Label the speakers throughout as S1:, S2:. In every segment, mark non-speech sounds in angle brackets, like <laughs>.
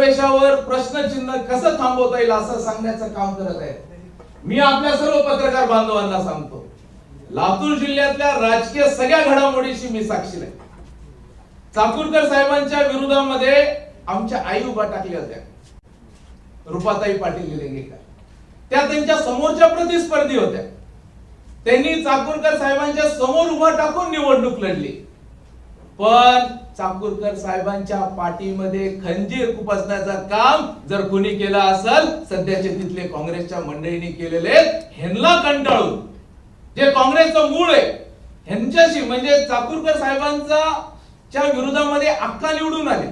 S1: प्रवेशावर प्रश्नचिन्ह कसं थांबवता येईल असं सांगण्याचं काम करत आहे. मी आपल्या सर्व पत्रकार बांधवांना सांगतो लातूर जिल्ह्यातल्या राजकीय सगळ्या घडामोडीशी मी साक्षी आहे चाकूरकर साहेबांच्या विरोधामध्ये आमच्या आई उभा टाकल्या होत्या. रुपाताई पाटील निलंगेकर त्या त्यांच्या समोरच्या प्रतिस्पर्धी होत्या. त्यांनी चाकूरकर साहेबांच्या समोर उभा टाकून निवडणूक लढली. पण चाकूरकर साहेबांच्या पाठीमध्ये खंजीर खुपसण्याचं काम जर कोणी केलं असेल सध्याचे तिथले काँग्रेसच्या मंडळींनी केलेले ह्यांना कंटाळून. जे काँग्रेसचं मूळ आहे ह्यांच्याशी म्हणजे चाकूरकर साहेबांचा च्या विरोधामध्ये अक्का निवडून आले.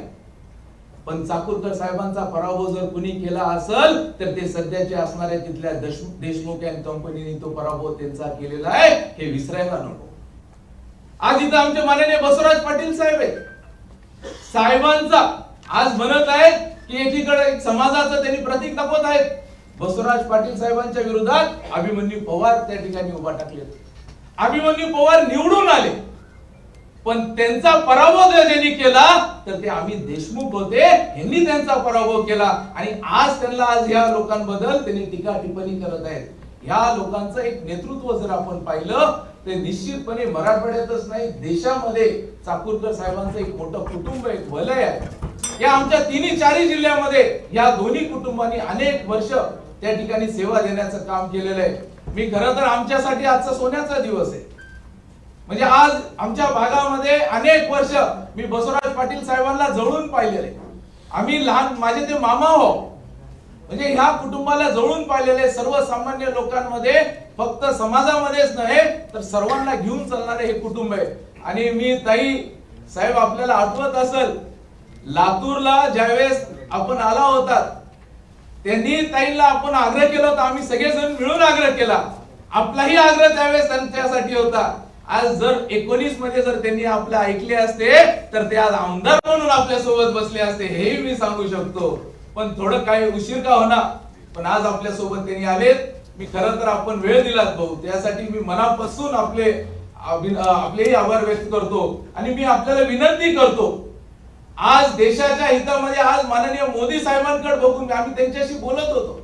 S1: पण चाकूरकर साहेबांचा पराभव जर कुणी केला असेल तर ते सध्याचे असणाऱ्या तिथल्या देशमुख देशमुख अँड कंपनीने तो पराभव त्यांचा केलेला आहे हे विसरायला नको. आज इथं आमचे माननीय बसवराज पाटील साहेब आहेत. साहेबांचा आज म्हणत आहेत की एकीकडे एक समाजाचं त्यांनी प्रतीक दाखवत आहेत. बसवराज पाटील साहेबांच्या विरोधात अभिमन्यू पवार त्या ठिकाणी उभा टाकले अभिमन्यू पवार निवडून आले. पण त्यांचा पराभव जर त्यांनी केला तर ते आम्ही देशमुख होते यांनी त्यांचा पराभव केला. आणि आज त्यांना आज या लोकांबद्दल त्यांनी टीका टिप्पणी करत आहेत. या लोकांचं एक नेतृत्व जर आपण पाहिलं ते निश्चितपणे मराठवाड्यातच नाही देशामध्ये चाकूरकर साहेबांचं एक मोठं कुटुंब एक वलय आहे. या आमच्या तिन्ही चारही जिल्ह्यामध्ये या दोन्ही कुटुंबांनी अनेक वर्ष त्या ठिकाणी सेवा देण्याचं काम केलेलं आहे. मी खरं तर आमच्यासाठी आजचा सोन्याचा दिवस आहे. म्हणजे आज आमच्या भागामध्ये अनेक वर्ष मी बसवराज पाटील साहेबांना जवळून पाहिलेले आम्ही लहान माझे ते मामा हो म्हणजे ह्या कुटुंबाला जवळून पाहिलेले सर्वसामान्य लोकांमध्ये फक्त समाजामध्येच नव्हे तर सर्वांना घेऊन चालणारे हे कुटुंब आहे. आणि मी ताई साहेब आपल्याला आठवत असेल लातूरला ज्यावेळेस आपण आला होता त्यांनी ताईला आपण आग्रह केला होता आम्ही सगळेजण मिळून आग्रह केला. आपलाही आग्रह त्यावेळेस त्यांच्यासाठी होता. आज जर एकोणीसमध्ये जर त्यांनी आपलं ऐकले असते तर ते आज आमदार म्हणून आपल्यासोबत बसले असते हेही मी सांगू शकतो. पण थोडं काय उशीर का होणार? पण आज आपल्यासोबत त्यांनी आलेत. मी खरं तर आपण वेळ दिलात भाऊ. त्यासाठी मी मनापासून आपले आपलेही आभार व्यक्त करतो. आणि मी आपल्याला विनंती करतो आज देशाच्या हितामध्ये आज माननीय मोदी साहेबांकडे बघून आम्ही त्यांच्याशी बोलत होतो.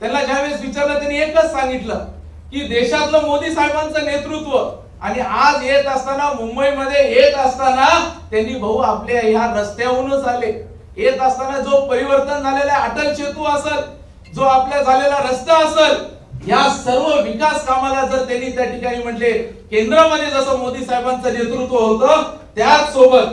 S1: त्यांना ज्यावेळेस विचारलं त्यांनी एकच सांगितलं की देशातलं मोदी साहेबांचं नेतृत्व आणि आज येत असताना मुंबईमध्ये येत असताना त्यांनी भाऊ आपल्या ह्या रस्त्याहूनच आले. येत असताना जो परिवर्तन झालेला अटल सेतू असेल जो आपल्या झालेला रस्ता असेल या सर्व विकास कामाला जर त्यांनी त्या ठिकाणी म्हटले केंद्रामध्ये जसं मोदी साहेबांचं नेतृत्व होतं त्याच सोबत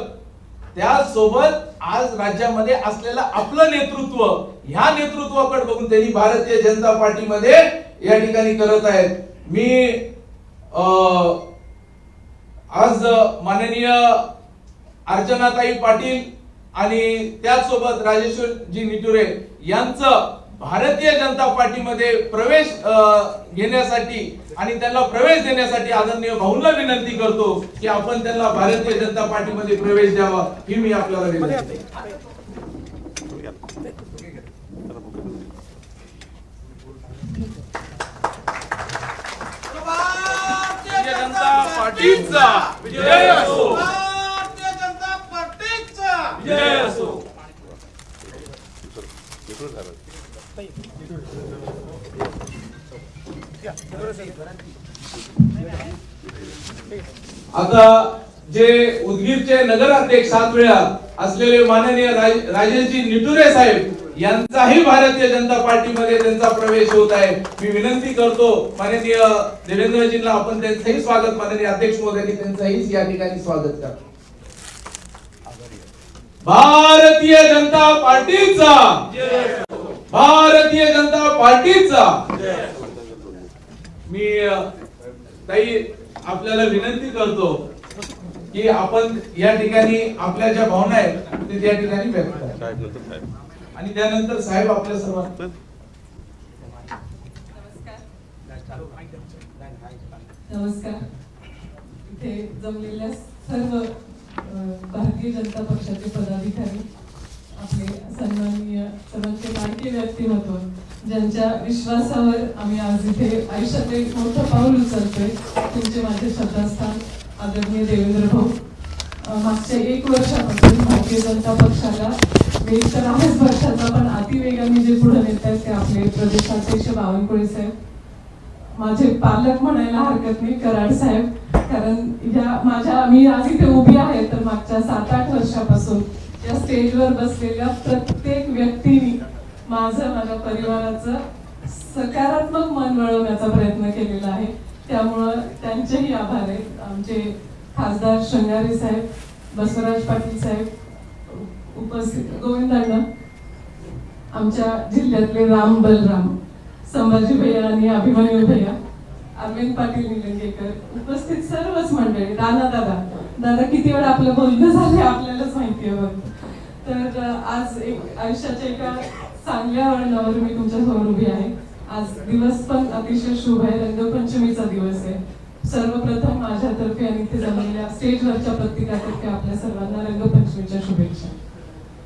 S1: त्याचसोबत आज राज्यामध्ये असलेलं आपलं नेतृत्व ह्या नेतृत्वाकडे बघून त्यांनी भारतीय जनता पार्टीमध्ये या ठिकाणी करत आहेत. मी अं, आज माननीय अर्चनाताई पाटील आणि त्याचसोबत राजेश्वरजी निटुरे यांचं भारतीय जनता पार्टीमध्ये प्रवेश घेण्यासाठी आणि त्यांना प्रवेश देण्यासाठी आदरणीय भाऊंना विनंती करतो की आपण त्यांना भारतीय जनता पार्टीमध्ये प्रवेश द्यावा ही मी आपल्याला विनंती जनता पार्टीचा विजय असो.
S2: पार्टीचा
S1: असो आता जे उदगीरचे नगराध्यक्ष सात वेळा असलेले माननीय राज- राजेशजी निटुरे साहेब यांचाही भारतीय जनता पार्टीमध्ये त्यांचा प्रवेश होत आहे. मी विनंती करतो माननीय देवेंद्रजींना आपण त्यांचंही स्वागत माननीय अध्यक्ष महोदयांनी त्यांचंही या ठिकाणी स्वागत करतो भारतीय जनता पार्टीचा. भारतीय जनता पार्टीचा. मी ताई आपल्याला विनंती करतो की आपण या ठिकाणी आपल्या ज्या भावना आहेत ते त्या ठिकाणी व्यक्त करा. आणि त्यानंतर साहेब आपल्या सर्वांना.
S3: नमस्कार. इथे जमलेल्या सर्व भारतीय जनता पक्षाचे पदाधिकारी आपले सन्माननीय सर्वांचे लाडके व्यक्तिमत्व ज्यांच्या विश्वासावर आम्ही आज इथे आयुष्यात एक मोठं पाऊल उचलतोय तुमचे माझे श्रद्धास्थान आदरणीय देवेंद्र भाऊ. मागच्या एक वर्षापासून भारतीय जनता पक्षाला वेग तर आहेच वर्षाचा पण अतिवेगाने जे पुढे नेत आहेत ते आपले प्रदेशाध्यक्ष बावनकुळे साहेब. माझे पालक म्हणायला हरकत नाही कराड साहेब. कारण या माझ्या मी आज इथे उभी आहे तर मागच्या सात आठ वर्षापासून या स्टेजवर बसलेल्या प्रत्येक व्यक्तीने माझं माझ्या परिवाराचं सकारात्मक मन वळवण्याचा प्रयत्न केलेला आहे. त्यामुळं त्यांचेही आभार आहेत. आमचे खासदार शृंगारी साहेब बसवराज पाटील साहेब उपस्थित गोविंदांना आमच्या जिल्ह्यातले राम बलराम संभाजी भैया आणि अभिमन्यू भैया अरविंद पाटील निलंगेकर उपस्थित सर्वच मंडळी दादा दादा. दादा किती वेळा आपलं बोलणं झालं आपल्यालाच माहिती आहे बघ. तर आज एक आयुष्याच्या एका चांगल्या वळणावर मी तुमच्यासमोर उभी आहे. आज दिवस पण अतिशय शुभ आहे. रंगपंचमीचा दिवस आहे. सर्वप्रथम माझ्यातर्फे आणि इथे जमलेल्या स्टेजवरच्या प्रत्येकातर्फे आपल्या सर्वांना रंगपंचमीच्या शुभेच्छा.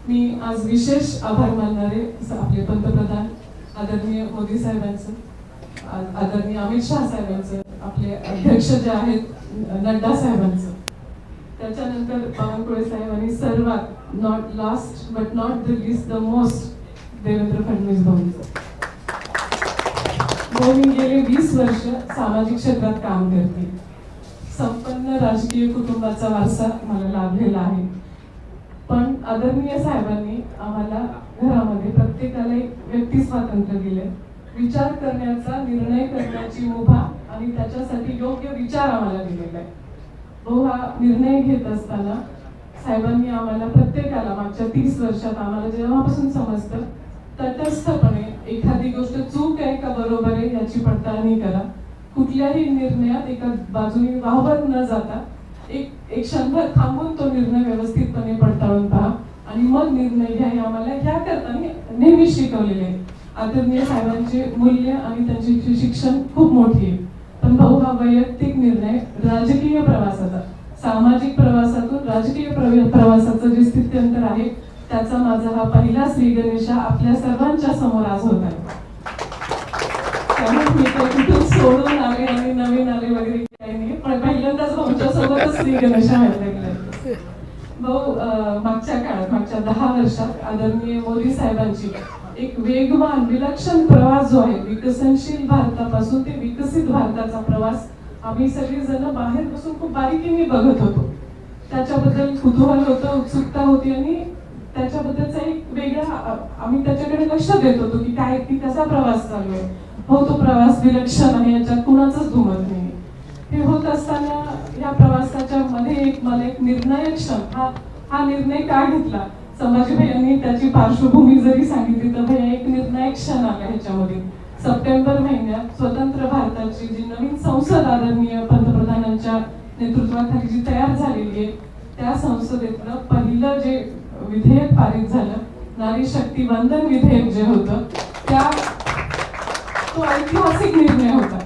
S3: मी आज विशेष आभार मानणारे आपले पंतप्रधान आदरणीय मोदी साहेबांचं. आदरणीय अमित शहा साहेबांचं आपले अध्यक्ष जे आहेत नड्डा साहेबांचं. त्याच्यानंतर बावनकुळे साहेबांनी सर्वात not last but not the least the most Devendra Fadnavis भाऊंचं. गेले वीस वर्ष सामाजिक क्षेत्रात काम करते. संपन्न राजकीय कुटुंबाचा वारसा मला लाभलेला आहे. पण आदरणीय साहेबांनी आम्हाला घरामध्ये प्रत्येकाला एक व्यक्ती स्वातंत्र्य दिले विचार करण्याचा निर्णय करण्याची मुभा आणि त्याच्यासाठी योग्य विचार आम्हाला दिलेला आहे तो हा निर्णय घेत असताना साहेबांनी आम्हाला प्रत्येकाला मागच्या तीस वर्षात आम्हाला जेव्हापासून समजतं तटस्थपणे एखादी गोष्ट चूक आहे का बरोबर आहे याची पडताळणी करा. कुठल्याही निर्णयात एका बाजूने वाहवत न जाता एक एक क्षणभर थांबून तो निर्णय व्यवस्थितपणे पडताळून पहा आणि मग निर्णय घ्या हे आम्हाला ह्या करता नेहमी शिकवलेले आहे आदरणीय साहेबांचे मूल्य आणि त्यांचे शिक्षण खूप मोठी आहे. पण भाऊ हा वैयक्तिक निर्णय राजकीय प्रवासाचा सामाजिक प्रवासातून राजकीय प्रवासाचं जे स्थित्यंतर आहे त्याचा माझा हा पहिला श्री गणेशा आपल्या सर्वांच्या समोर आज होत आहे. सोडून आले आणि नवीन आले वगैरे काही नाही पण पहिल्यांदाच भाऊच्या सोबतच श्री गणेशा व्हायला भाऊ मागच्या काळात मागच्या दहा वर्षात आदरणीय मोदी साहेबांची एक वेगवान विलक्षण प्रवास जो आहे विकसनशील भारतापासून ते विकसित भारताचा प्रवास आम्ही सगळेजण बाहेर बसून खूप बारीकीने बघत होतो. त्याच्याबद्दल कुतूहल होतं उत्सुकता होती आणि त्याच्याबद्दलचा एक वेगळा आम्ही त्याच्याकडे लक्ष देत होतो की काय की कसा प्रवास चालू आहे. हो तो प्रवास विलक्षण आहे याच्यात कुणाचंच दुमत नाही. हे होत असताना या प्रवासाच्या मध्ये एक मला एक निर्णायक क्षण हा हा निर्णय का घेतला? संभाजी भैयांनी त्याची पार्श्वभूमी जरी सांगितली तर भैया एक निर्णायक क्षण आला ह्याच्यामध्ये. सप्टेंबर महिन्यात स्वतंत्र भारताची जी नवीन संसद आदरणीय पंतप्रधानांच्या नेतृत्वाखाली जी तयार झालेली आहे त्या संसदेतलं पहिलं जे विधेयक पारित झालं नारी शक्ती वंदन विधेयक जे होतं त्या तो ऐतिहासिक निर्णय होता.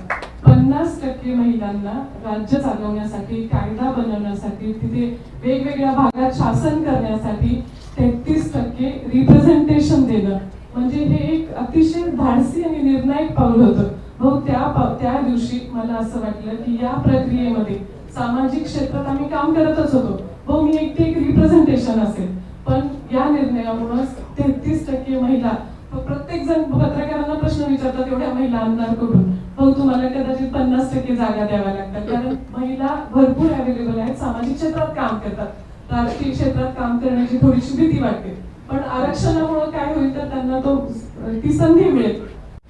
S3: पन्नास टक्के महिलांना राज्य चालवण्यासाठी कायदा बनवण्यासाठी तिथे वेगवेगळ्या भागात शासन करण्यासाठी तेहतीस टक्के रिप्रेझेंटेशन देणं. म्हणजे हे एक अतिशय धाडसी आणि निर्णायक पाऊल होतं. भाऊ त्या त्या दिवशी मला असं वाटलं की या प्रक्रियेमध्ये सामाजिक क्षेत्रात आम्ही काम करतच होतो. भाऊ मी एक ते एक रिप्रेझेंटेशन असेल. पण या निर्णयामुळे तेहतीस टक्के महिला प्रत्येक जण पत्रकारांना प्रश्न विचारतात एवढ्या महिला आणणार कुठून? भाऊ तुम्हाला कदाचित पन्नास टक्के जागा द्याव्या लागतात. कारण <laughs> महिला भरपूर अवेलेबल आहेत सामाजिक क्षेत्रात काम करतात. राजकीय क्षेत्रात काम करण्याची थोडीशी भीती वाटते. पण आरक्षणामुळे काय होईल तर त्यांना तो ती संधी मिळेल.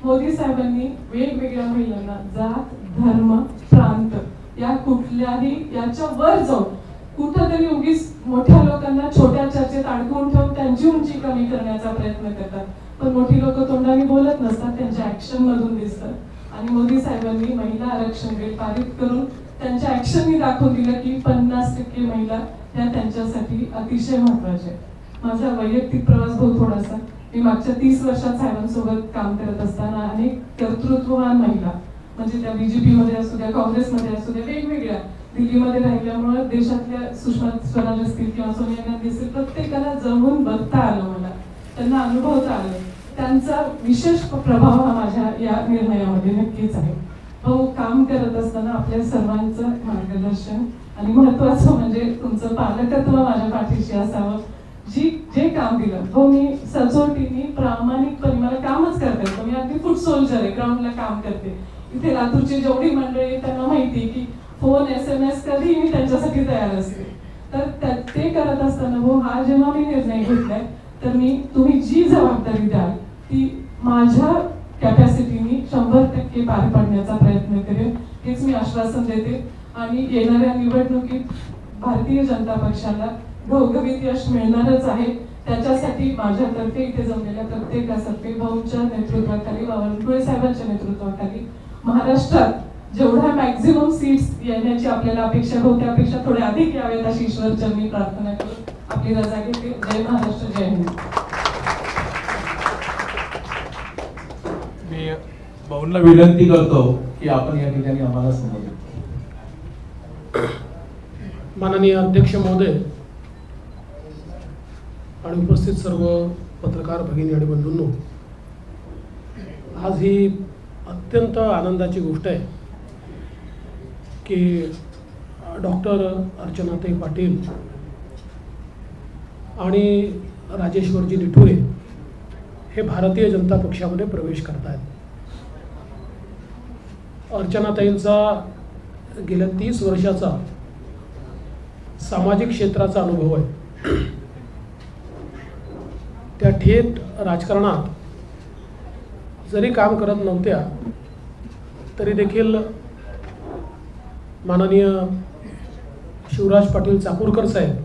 S3: मोदी साहेबांनी वेगवेगळ्या महिलांना जात धर्म प्रांत या कुठल्याही याच्या वर जाऊन कुठंतरी उगीच मोठ्या लोकांना छोट्या चर्चेत अडकवून ठेवून त्यांची उंची कमी करण्याचा प्रयत्न करतात. पण मोठी लोक तोंडाने बोलत नसतात त्यांच्या ऍक्शन मधून दिसतात. आणि मोदी साहेबांनी महिला आरक्षण बिल पारित करून त्यांच्या ऍक्शननी दाखवून दिलं की पन्नास टक्के महिला त्या त्यांच्यासाठी अतिशय महत्त्वाच्या माझा वैयक्तिक प्रवास भाऊ थोडासा. मी मागच्या तीस वर्षात साहेबांसोबत काम करत असताना अनेक कर्तृत्ववान महिला म्हणजे त्या बीजेपी मध्ये असू द्या काँग्रेसमध्ये असू द्या वेगवेगळ्या दिल्लीमध्ये राहिल्यामुळे देशातल्या सुषमा स्वराज असतील किंवा सोनिया गांधी असतील प्रत्येकाला जमून बघता आलं मला. त्यांना अनुभवता आलं. त्यांचा विशेष प्रभाव हा माझ्या या निर्णयामध्ये नक्कीच आहे. भाऊ काम करत असताना आपल्या सर्वांचं मार्गदर्शन आणि महत्वाचं म्हणजे तुमचं पालकत्व माझ्या पाठीशी असावं. जी जे काम दिलं हो मी सचोटीने प्रामाणिकपणे मला कामच करते. हो, मी अगदी फूट सोल्जर आहे ग्राउंडला काम करते. इथे लातूरची जेवढी मंडळी त्यांना माहिती आहे की फोन एस एम एस कधी मी त्यांच्यासाठी तयार असते. तर ते करत असताना हो हा जेव्हा मी निर्णय घेतलाय तर मी तुम्ही जी जबाबदारी द्याल ती माझ्या कॅपॅसिटीनी शंभर टक्के पार पाडण्याचा प्रयत्न करेन. हेच मी आश्वासन देते. आणि येणाऱ्या निवडणुकीत भारतीय जनता पक्षाला घवघवीत यश मिळणारच आहे. त्याच्यासाठी माझ्यातर्फे इथे जमलेल्या प्रत्येकातर्फे भाऊंच्या नेतृत्वाखाली बावनकुळे साहेबांच्या नेतृत्वाखाली महाराष्ट्रात जेवढ्या मॅक्झिमम सीट्स येण्याची आपल्याला अपेक्षा हो त्यापेक्षा थोडे अधिक यावेत अशी ईश्वर मी प्रार्थना करून आपली रजा घेते. जय महाराष्ट्र जय हिंद.
S1: मी भाऊंना विनंती करतो की आपण या ठिकाणी आम्हाला समजू
S4: माननीय अध्यक्ष महोदय आणि उपस्थित सर्व पत्रकार भगिनी आणि बंधूंनो आज ही अत्यंत आनंदाची गोष्ट आहे की डॉक्टर अर्चनाताई पाटील आणि राजेश्वरजी निठुरे हे भारतीय जनता पक्षामध्ये प्रवेश करत आहेत अर्चनाताईंचा गेल्या तीस वर्षाचा सामाजिक क्षेत्राचा अनुभव आहे. त्या थेट राजकारणात जरी काम करत नव्हत्या तरी देखील माननीय शिवराज पाटील चाकूरकर साहेब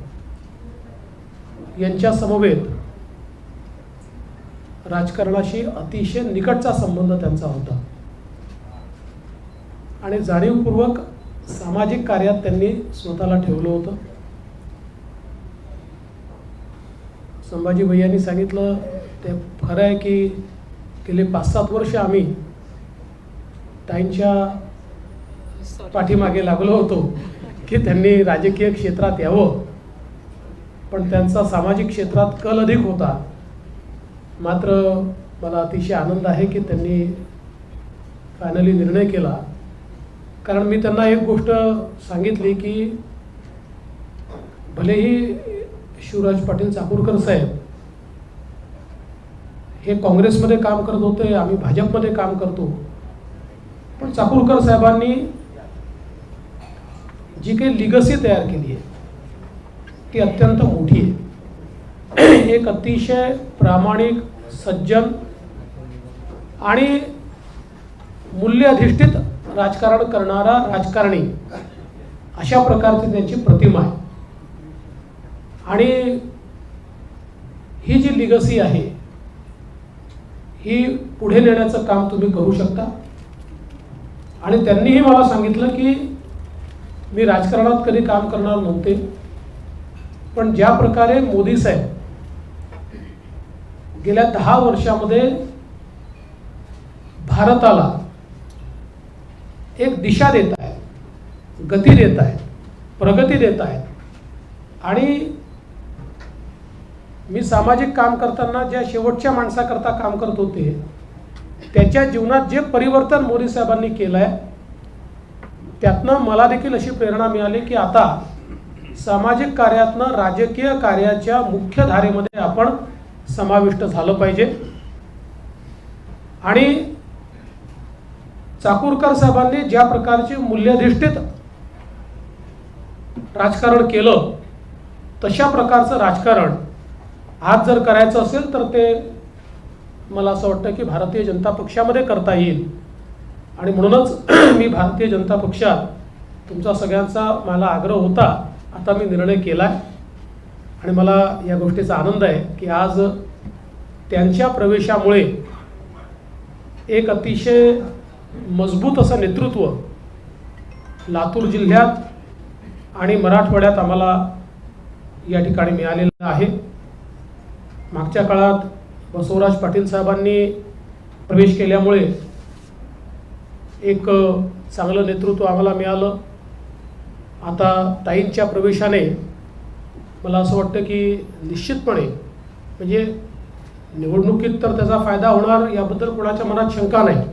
S4: यांच्या समवेत राजकारणाशी अतिशय निकटचा संबंध त्यांचा होता. आणि जाणीवपूर्वक सामाजिक कार्यात त्यांनी स्वतःला ठेवलं होतं. संभाजी भैयांनी सांगितलं ते खरं आहे की गेले पाच सात वर्ष आम्ही ताईंच्या पाठीमागे लागलो होतो की त्यांनी राजकीय क्षेत्रात यावं. पण त्यांचा सामाजिक क्षेत्रात कल अधिक होता. मात्र मला अतिशय आनंद आहे की त्यांनी फायनली निर्णय केला. कारण मी त्यांना एक गोष्ट सांगितली की भलेही शिवराज पाटील चाकूरकर साहेब हे काँग्रेसमध्ये काम करत होते आम्ही भाजपमध्ये काम करतो पण चाकूरकर साहेबांनी जी काही लिगसी तयार केली आहे ती अत्यंत मोठी आहे. एक अतिशय प्रामाणिक सज्जन आणि मूल्यअधिष्ठित राजकारण करणारा राजकारणी अशा प्रकारची त्यांची प्रतिमा आहे. आणि ही जी लिगसी आहे ही पुढे नेण्याचं काम तुम्ही करू शकता. आणि त्यांनीही मला सांगितलं की मी राजकारणात कधी काम करणार नव्हते. पण ज्या प्रकारे मोदी साहेब गेल्या दहा वर्षामध्ये भारताला एक दिशा देत आहेत गती देत आहेत प्रगती देत आहेत. आणि मी सामाजिक काम करताना ज्या शेवटच्या माणसाकरता काम करत होते त्याच्या जीवनात जे परिवर्तन मोदी साहेबांनी केलं आहे त्यातनं मला देखील अशी प्रेरणा मिळाली की आता सामाजिक कार्यातनं राजकीय कार्याच्या मुख्य धारेमध्ये आपण समाविष्ट झालं पाहिजे. आणि चाकूरकर साहेबांनी ज्या प्रकारचे मूल्याधिष्ठित राजकारण केलं तशा प्रकारचं राजकारण आज जर करायचं असेल तर ते मला असं वाटतं की भारतीय जनता पक्षामध्ये करता येईल. आणि म्हणूनच <clears throat> मी भारतीय जनता पक्षात तुमचा सगळ्यांचा मला आग्रह होता. आता मी निर्णय केला आहे आणि मला या गोष्टीचा आनंद आहे की आज त्यांच्या प्रवेशामुळे एक अतिशय मजबूत असं नेतृत्व लातूर जिल्ह्यात आणि मराठवाड्यात आम्हाला या ठिकाणी मिळालेलं आहे. मागच्या काळात बसवराज पाटील साहेबांनी प्रवेश केल्यामुळे एक चांगलं नेतृत्व आम्हाला मिळालं. आता ताईंच्या प्रवेशाने मला असं वाटतं की निश्चितपणे म्हणजे निवडणुकीत तर त्याचा फायदा होणार याबद्दल कोणाच्या मनात शंका नाही.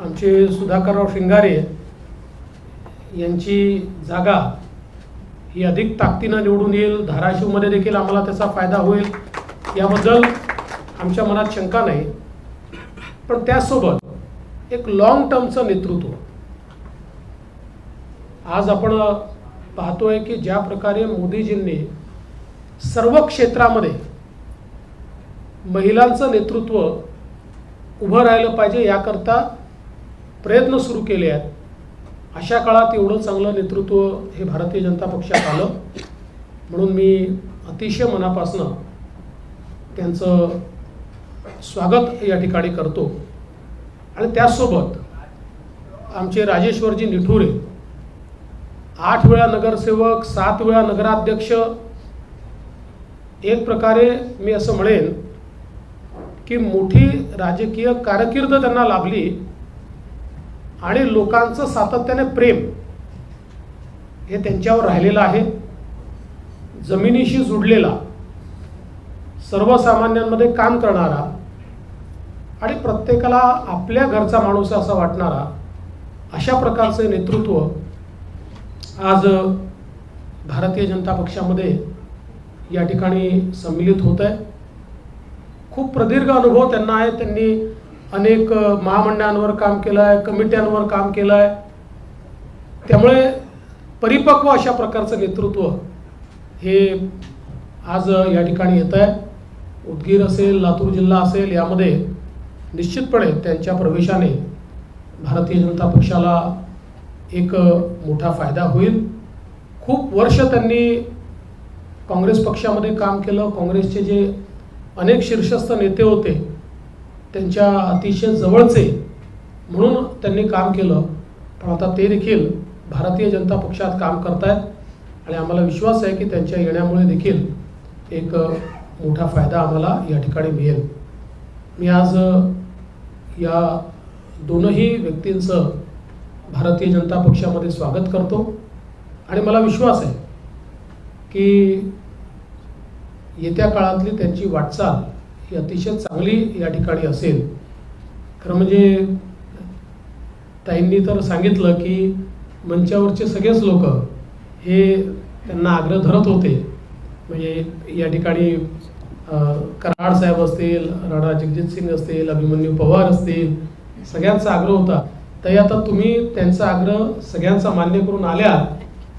S4: आमचे सुधाकरराव शिंगारे यांची जागा ही अधिक ताकदीनं निवडून येईल. धाराशिवमध्ये देखील आम्हाला त्याचा फायदा होईल. याबद्दल आमच्या मनात शंका नाही. पण त्याचसोबत एक लॉंग टर्मचं नेतृत्व. आज आपण पाहतोय की ज्या प्रकारे मोदीजींनी सर्व क्षेत्रामध्ये महिलांचं नेतृत्व उभं राहिलं पाहिजे याकरता प्रयत्न सुरू केले आहेत. अशा काळात एवढं चांगलं नेतृत्व हे भारतीय जनता पक्षात आलं. म्हणून मी अतिशय मनापासनं त्यांचं स्वागत या ठिकाणी करतो. आणि त्याचसोबत आमचे राजेश्वरजी निठुरे आठ वेळा नगरसेवक सात वेळा नगराध्यक्ष एक प्रकारे मी असं म्हणेन की मोठी राजकीय कारकीर्द त्यांना लाभली. आणि लोकांचं सातत्याने प्रेम हे त्यांच्यावर राहिलेलं आहे. जमिनीशी जुडलेला सर्वसामान्यांमध्ये काम करणारा आणि प्रत्येकाला आपल्या घरचा माणूस असा वाटणारा अशा प्रकारचे नेतृत्व आज भारतीय जनता पक्षामध्ये या ठिकाणी सम्मिलित होत आहे खूप प्रदीर्घ अनुभव त्यांना आहे त्यांनी अनेक महामंडळांवर काम केलं आहे कमिट्यांवर काम केलं आहे त्यामुळे परिपक्व अशा प्रकारचं नेतृत्व हे आज या ठिकाणी येत आहे उदगीर असेल लातूर जिल्हा असेल यामध्ये निश्चितपणे त्यांच्या प्रवेशाने भारतीय जनता पक्षाला एक मोठा फायदा होईल. खूप वर्ष त्यांनी काँग्रेस पक्षामध्ये काम केलं. काँग्रेसचे जे अनेक शीर्षस्थ नेते होते त्यांच्या अतिशय जवळचे म्हणून त्यांनी काम केलं. पण आता ते देखील भारतीय जनता पक्षात काम करतायत आणि आम्हाला विश्वास आहे की त्यांच्या येण्यामुळे देखील एक मोठा फायदा आम्हाला या ठिकाणी मिळेल. मी आज या दोनही व्यक्तींचं भारतीय जनता पक्षामध्ये स्वागत करतो आणि मला विश्वास आहे की येत्या काळातली त्यांची वाटचाल ही अतिशय चांगली या ठिकाणी असेल. खरं म्हणजे ताईंनी तर सांगितलं की मंचावरचे सगळेच लोक हे त्यांना आग्रह धरत होते. म्हणजे या ठिकाणी कराड साहेब असतील राणा जगजित सिंग असतील अभिमन्यू पवार असतील सगळ्यांचा आग्रह होता. तरी आता तुम्ही त्यांचा आग्रह सगळ्यांचा मान्य करून आल्या.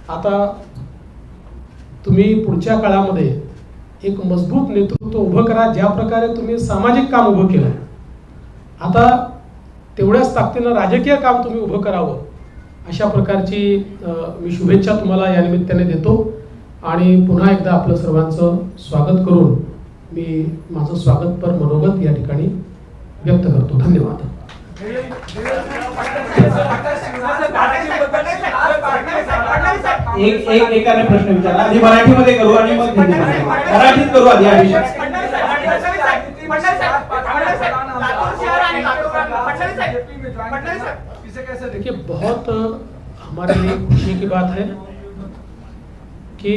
S4: आता तुम्ही पुढच्या काळामध्ये एक मजबूत नेतृत्व उभं करा ज्या प्रकारे तुम्ही सामाजिक काम उभं केलं आता तेवढ्याच ताकदीनं राजकीय काम तुम्ही उभं करावं अशा प्रकारची मी शुभेच्छा तुम्हाला या निमित्ताने देतो आणि पुन्हा एकदा आपलं सर्वांचं स्वागत करून मी माझं स्वागतपर मनोगत या ठिकाणी व्यक्त करतो धन्यवाद
S5: एक एक एकाने प्रश्न विचारला आधी मराठीमध्ये करू आणि मग हिंदीमध्ये मराठीत करू आधी विषय
S4: देखिए? बहुत हमारे लिए खुशी की बात है कि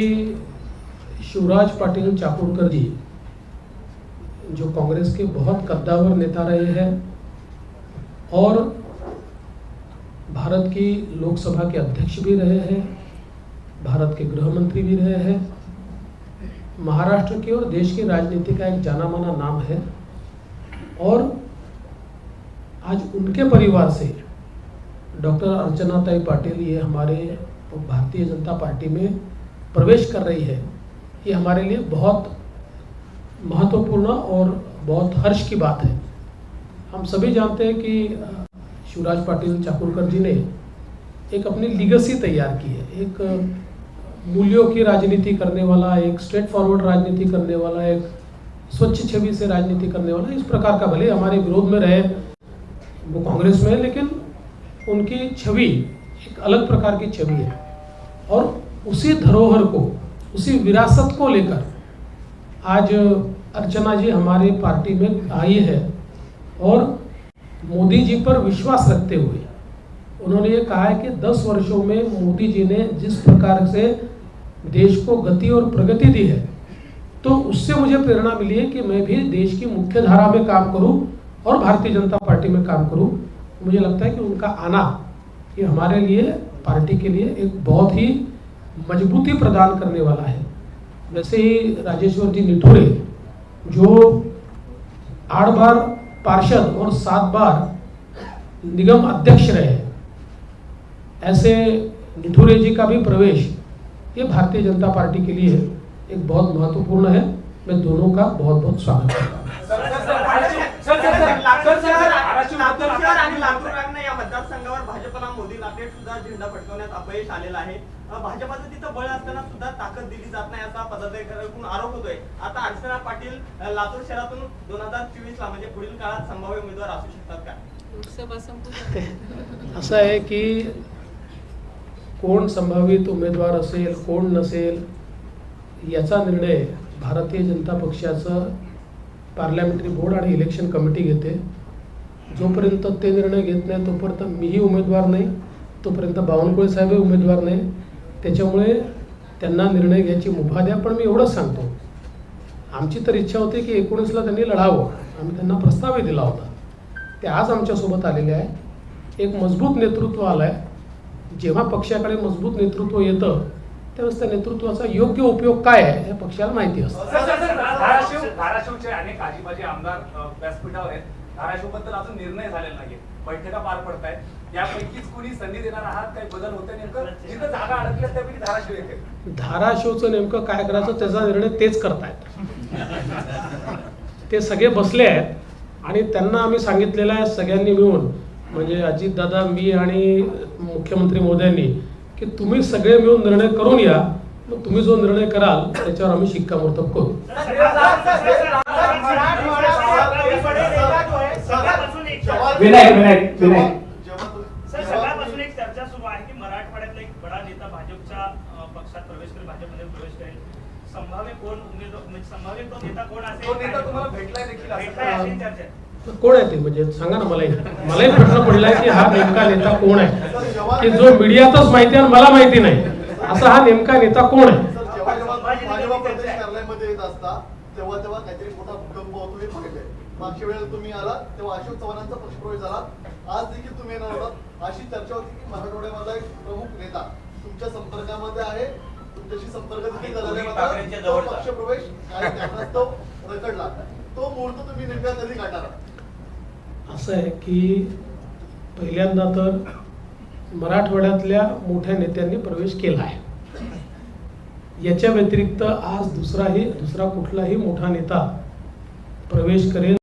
S4: शिवराज पाटिल चाकुरकर जी जो कांग्रेस के बहुत कद्दावर नेता रहे हैं और भारत की लोकसभा के अध्यक्ष भी रहे हैं भारत के गृह मंत्री भी रहे हैं। महाराष्ट्र की और देश की राजनीति का एक जाना माना नाम है। और आज उनके परिवार से डॉक्टर अर्चनाताई पाटिल ये हमारे भारतीय जनता पार्टी में प्रवेश कर रही है। ये हमारे लिए बहुत महत्वपूर्ण और बहुत हर्ष की बात है। हम सभी जानते हैं कि शिवराज पाटिल चाकुरकर जी ने एक अपनी लीगसी तैयार की है। एक मूल्यों की राजनीति करने वाला, एक स्ट्रेट फॉरवर्ड राजनीति करने वाला, एक स्वच्छ छवि से राजनीति करने वाला, इस प्रकार का भले हमारे विरोध में रहे वो कांग्रेस में है, लेकिन उनकी छवि एक अलग प्रकार की छवि है। और उसी धरोहर को, उसी विरासत को लेकर आज अर्चना जी हमारी पार्टी में आई है और मोदी जी पर विश्वास रखते हुए उन्होंने ये कहा है कि 10 वर्षों में मोदी जी ने जिस प्रकार से देश को गति और प्रगति दी है तो उससे मुझे प्रेरणा मिली है कि मैं भी देश की मुख्य धारा में काम करूँ और भारतीय जनता पार्टी में काम करूँ। मुझे लगता है कि उनका आना ये हमारे लिए, पार्टी के लिए एक बहुत ही मजबूती प्रदान करने वाला है। वैसे ही राजेश्वर जी निठुरे, जो आठ बार पार्षद और सात बार निगम अध्यक्ष रहे, ऐसे निठुरे जी का भी प्रवेश ये भारतीय जनता पार्टी के लिए एक बहुत महत्त्वपूर्ण है। मैं दोनों का बहुत बहुत स्वागत करता हूँ।
S6: मतदारसंघावर भाजपला मोदी लाटेत सुद्धा झेंडा अपयश आलेलं आहे भाजपाचं तिथं बळ असताना सुद्धा ताकद दिली जात नाही असा पदाधिकाऱ्यांकडून आरोप होतोय आता अर्चना पाटील लातूर शहरातून दोन हजार चोवीस ला म्हणजे पुढील काळात संभाव्य उमेदवार असू शकतात का
S3: लोकसभा
S4: असं आहे की कोण संभावित उमेदवार असेल कोण नसेल याचा निर्णय भारतीय जनता पक्षाचं पार्लमेंटरी बोर्ड आणि इलेक्शन कमिटी घेते. जोपर्यंत ते निर्णय घेत नाही तोपर्यंत मीही उमेदवार नाही तोपर्यंत बावनकुळे साहेबही उमेदवार नाही. त्याच्यामुळे त्यांना निर्णय घ्यायची मुभा द्या पण मी एवढंच सांगतो. आमची तर इच्छा होती की एकोणीसला त्यांनी लढावं. आम्ही त्यांना प्रस्तावही दिला होता. ते आज आमच्यासोबत आलेले आहे. एक मजबूत नेतृत्व आलं आहे जेव्हा पक्षाकडे मजबूत नेतृत्व येतं त्यावेळेस त्या नेतृत्वाचा योग्य उपयोग काय आहे हे पक्षाला माहिती असतं.
S7: धाराशिवचे अनेक आजीबाजी आमदार व्यासपीठावर आहेत. धाराशिवबद्दल अजून निर्णय झालेला नाहीये. बैठका पार पडत आहेत यापैकीच कुणी संधी देणार आहात काही बदल होते नेमकं? जिथं जागा अडकल्या त्यापैकी धाराशिव येते.
S4: धाराशिवचं नेमकं काय करायचं त्याचा निर्णय तेच करतायत. ते सगळे बसले आहेत आणि त्यांना आम्ही सांगितलेलं आहे सगळ्यांनी मिळून. म्हणजे अजितदादा मी आणि मुख्यमंत्री मोदयांनी की तुम्ही सगळे मिळून निर्णय करून या मग तुम्ही जो निर्णय कराल त्याच्यावर आम्ही शिक्कामोर्तब करू.
S5: विनायक विनायक विनायक.
S8: सर सकाळपासून एक चर्चा सुरू आहे की मराठवाड्यातला एक बडा नेता भाजपच्या अ, पक्षात प्रवेश करेल भाजपमध्ये प्रवेश करेल. संभाव्य कोण उमेदवार म्हणजे संभाव्य तो नेता कोण असेल?
S7: तो नेता तुम्हाला भेटलाय देखील असं
S8: भेटलाय अशी चर्चा
S4: कोण आहे ते? म्हणजे सांगा ना मलाही. मलाही प्रश्न पडलाय की हा नेमका नेता कोण आहे? की जो मीडियातच माहिती आहे आणि मला माहिती नाही. असा हा नेमका नेता कोण आहे?
S9: सर, जेव्हा जेव्हा भाजपा प्रदेश कार्यालयामध्ये येत असता तेव्हा तेव्हा काहीतरी मोठा भूकंप होतो हे पाहिलंय मागच्या वेळेला तुम्ही आला तेव्हा अशोक चव्हाणांचा पक्षप्रवेश झाला. आज देखील तुम्ही येणार होता अशी चर्चा होती की मराठवाड्यामधला एक प्रमुख नेता तुमच्या संपर्कामध्ये आहे. तुमच्याशी संपर्क देखील. पक्षप्रवेश काही कारणास्तव रखडला. तो मुहूर्त तुम्ही नेमका कधी काढणार
S4: असं आहे की पहिल्यांदा तर मराठवाड्यातल्या मोठ्या नेत्यांनी प्रवेश केला आहे. याच्या व्यतिरिक्त आज दुसराही दुसरा कुठलाही मोठा नेता प्रवेश करेल